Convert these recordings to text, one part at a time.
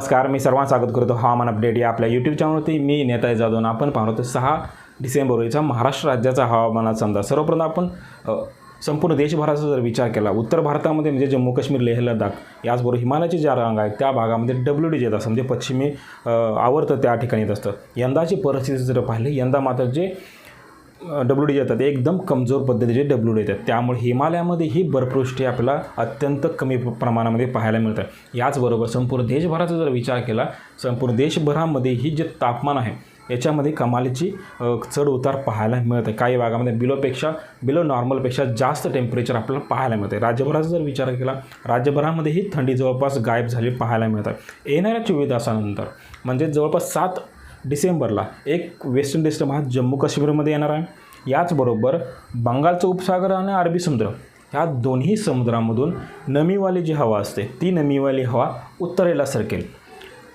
नमस्कार मी सर्वांना स्वागत करतो हवामान अपडेट या आपल्या यूट्यूब चॅनलवरती मी नेता जाधव. आणि आपण पाहतो सहा डिसेंबर रोजीचा महाराष्ट्र राज्याचा हवामानाचा अंदाज. सर्वप्रथम आपण संपूर्ण देशभराचा जर विचार केला उत्तर भारतामध्ये म्हणजे जम्मू काश्मीर लेह लडाख याचबरोबर हिमालयाचे ज्या रांग आहेत त्या भागामध्ये डब्ल्यू डी येत असतं म्हणजे पश्चिमी आवर्त त्या ठिकाणी येत असतं. यंदाची परिस्थिती जर पाहिली यंदा मात्र जे डब्ल्यू डी येतात एकदम कमजोर पद्धतीचे डब्ल्यू डी येतात. त्यामुळे हिमालयामध्ये ही बर्फवृष्टी आपल्याला अत्यंत कमी प्रमाणामध्ये पाहायला मिळतं याचबरोबर संपूर्ण देशभराचा जर विचार केला संपूर्ण देशभरामध्ये ही जे तापमान आहे याच्यामध्ये कमालीची चढ उतार पाहायला मिळते काही भागामध्ये बिलोपेक्षा बिलो नॉर्मलपेक्षा जास्त टेम्परेचर आपल्याला पाहायला मिळते राज्यभराचा जर विचार केला राज्यभरामध्येही थंडी जवळपास गायब झाली पाहायला मिळतात. येणाऱ्या चोवीस तासानंतर म्हणजे जवळपास सात डिसेंबरला एक वेस्ट डिस्टर्ब हा जम्मू काश्मीरमध्ये येणार आहे. याचबरोबर बंगालचं उपसागर आणि अरबी समुद्र ह्या दोन्ही समुद्रामधून नमीवाली जी हवा असते ती नमीवाली हवा उत्तरेला सरकेल.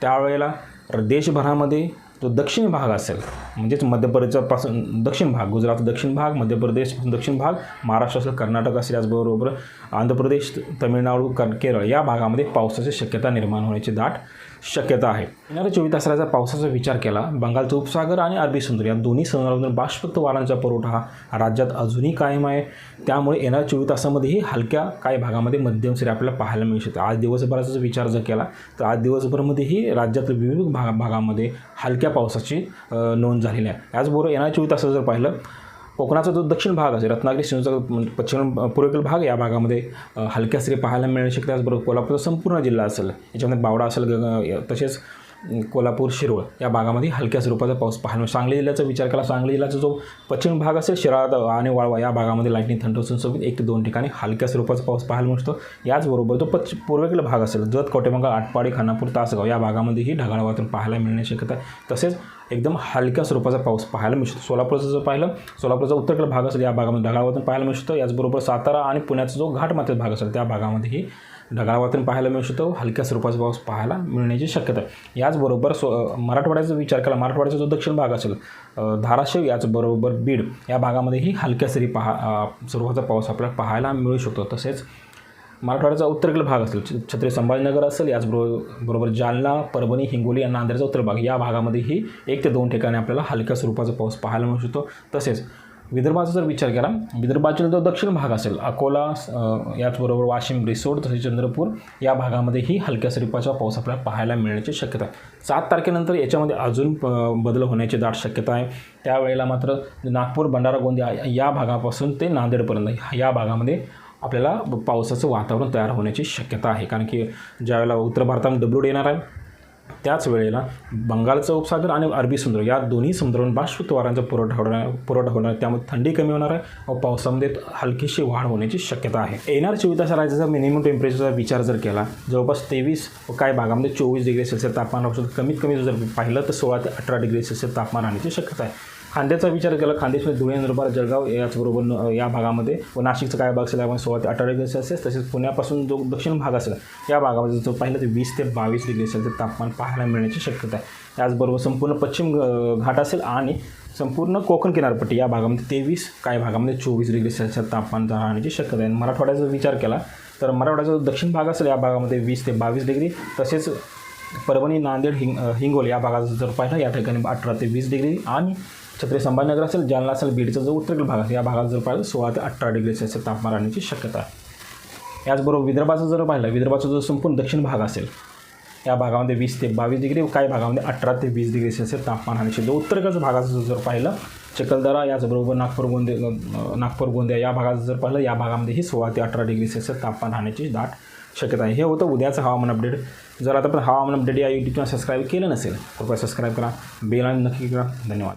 त्यावेळेला देशभरामध्ये जो दक्षिण भाग असेल म्हणजेच मध्य प्रदेशापासून दक्षिण भाग गुजरात दक्षिण भाग मध्य प्रदेश दक्षिण भाग महाराष्ट्र असेल कर्नाटक असेल याचबरोबर आंध्र प्रदेश तमिळनाडू कर केरळ या भागामध्ये पावसाची शक्यता निर्माण होण्याची दाट शक्यता आहे. येणाऱ्या चोवीस तासाचा पावसाचा विचार केला बंगालचा उपसागर आणि अरबी समुद्र या दोन्ही समुद्रामधून बाष्पक्त वारांचा पुरवठा हा राज्यात अजूनही कायम आहे. त्यामुळे येणाऱ्या चोवीस तासामध्येही हलक्या काही भागामध्ये मध्यम सरी आपल्याला पाहायला मिळू शकते आज दिवसभराचा जर विचार जर केला तर आज दिवसभरामध्येही राज्यातील विविध भाग भागामध्ये हलक्या पावसाची नोंद झालेली आहे. त्याचबरोबर येणाऱ्या चोवीस तासाचं जर पाहिलं कोकणाचा जो दक्षिण भाग असेल रत्नागिरी सिंधुदुर्ग म्हणजे पश्चिम पूर्वेकडील भाग या भागामध्ये हलक्या सरी पाहायला मिळू शकते त्याचबरोबर कोल्हापूरचा संपूर्ण जिल्हा असेल याच्यामध्ये बावडा असेल ग- तसेच कोल्हापूर शिरोळ या भागामध्ये हलक्या स्वरूपाचा पाऊस पाहायला सांगली जिल्ह्याचा विचार केला सांगली जिल्ह्याचा जो पश्चिम भाग असेल शिराळा आणि वाळवा या भागामध्ये लाईटनिंग थंडरसून एक ते दोन ठिकाणी हलक्या स्वरूपाचा पाऊस पाहायला मिळतो. याचबरोबर जो पश्चिम पूर्वेकडील भाग असेल जत कवटेमंगळ आटपाडी खानापूर तासगाव या भागामध्येही ढगाळ वातावरण पाहायला मिळण्याची शक्यता आहे. तसेच एकदम हलक्या स्वरूपाचा पाऊस पाहायला मिळतो. सोलापूरचं जर पाहिलं सोलापूरचा उत्तरेकडील भाग असेल या भागामध्ये ढगाळ वातावरण पाहायला मिळू याचबरोबर सातारा आणि पुण्याचा जो घाटमाथ्याचा भाग असेल त्या भागामध्येही ढगाळ वातावरण पाहायला मिळू शकतो. हलक्या स्वरूपाचा पाऊस पाहायला मिळण्याची शक्यता आहे. याचबरोबर सो मराठवाड्याचा विचार केला मराठवाड्याचा जो दक्षिण भाग असेल धाराशिव याचबरोबर बीड या भागामध्येही हलक्या सरी पहा स्वरूपाचा पाऊस आपल्याला पाहायला मिळू शकतो. तसेच मराठवाड्याचा उत्तरेकडील भाग असेल छ- छत्रपती संभाजीनगर असेल याचबरोबर बरोबर जालना परभणी हिंगोली आणि नांदेडचा उत्तर भाग या भागामध्येही एक ते दोन ठिकाणी आपल्याला हलक्या स्वरूपाचा पाऊस पाहायला मिळू शकतो. तसेच विदर्भाचा जर विचार केला विदर्भाचा जो दक्षिण भाग असेल अकोला याचबरोबर वाशिम रिसोड तसेच चंद्रपूर या भागामध्येही हलक्या स्वरूपाचा पाऊस आपल्याला पाहायला मिळण्याची शक्यता आहे. सात तारखेनंतर याच्यामध्ये अजून बदल होण्याची दाट शक्यता आहे. त्यावेळेला मात्र नागपूर भंडारा गोंदिया या भागापासून ते नांदेडपर्यंत या भागामध्ये आपल्याला पावसाचं वातावरण तयार होण्याची शक्यता आहे. कारण की ज्यावेळेला उत्तर भारतामध्ये डब्ल्यू येणार आहे त्याच वेळेला बंगालचं उपसागर आणि अरबी समुद्र या दोन्ही समुद्रावरून बाष्प पुरवठा होणार पुरवठा होणार त्यामुळे थंडी कमी होणार आहे व पावसामध्ये हलकीशी वाढ होण्याची शक्यता आहे. येणार चोवीस तास राज्याचा मिनिमम टेम्परेचरचा विचार जर केला जवळपास तेवीस व काही भागामध्ये चोवीस डिग्री सेल्सिअस तापमान राहू शकतं कमीत कमी जर पाहिलं तर सोळा ते अठरा डिग्री सेल्सिअस तापमान राहण्याची शक्यता आहे. खांद्याचा विचार केला खांदेश्वर धुळे नंदुरबार जळगाव याचबरोबर न- या भागामध्ये. व नाशिकचा काय भाग असेल सोळा ते अठरा डिग्री सेल्सिअस तसेच पुण्यापासून जो दक्षिण भाग असेल या भागामध्ये जर पाहिलं तर वीस ते बावीस डिग्री सेल्सिअस तापमान पाहायला मिळण्याची शक्यता आहे. त्याचबरोबर संपूर्ण पश्चिम घाट असेल आणि संपूर्ण कोकण किनारपट्टी या भागामध्ये तेवीस काही भागामध्ये चोवीस डिग्री सेल्सिअस तापमान राहण्याची शक्यता आहे. मराठवाड्याचा विचार केला तर मराठवाड्याचा जो दक्षिण भाग असेल या भागामध्ये वीस ते बावीस डिग्री तसेच परभणी नांदेड हिंग हिंगोली या भागात जर पाहिलं या ठिकाणी अठरा ते वीस डिग्री आणि छत्रपती संभाजीनगर असेल जालना असेल बीडचा जो उत्तरेकडील भाग असेल या भागात जर पाहिलं सोळा ते अठरा डिग्री सेल्सिअस तापमान राहण्याची शक्यता आहे. याचबरोबर विदर्भाचा जर पाहिलं विदर्भाचा जो संपूर्ण दक्षिण भाग असेल या भागामध्ये वीस ते बावीस डिग्री व काही भागामध्ये अठरा ते वीस डिग्री सेल्सिअस तापमान राहण्याची जो उत्तरेकडच्या भागाचं जर पाहिलं चिखलदरा याचबरोबर नागपूर गोंदे नागपूर गोंदिया या भागाचं जर पाहिलं या भागामध्येही सोळा ते अठरा डिग्री सेल्सिअस तापमान राहण्याची दाट शक्यता आहे. हे होतं उद्याचं हवामान अपडेट जर आता पण हवामान अपडेट या यूट्यूबला सबस्क्राईब केलं नसेल कृपया सबस्क्राईब करा. बेल आणि नक्की करा. धन्यवाद.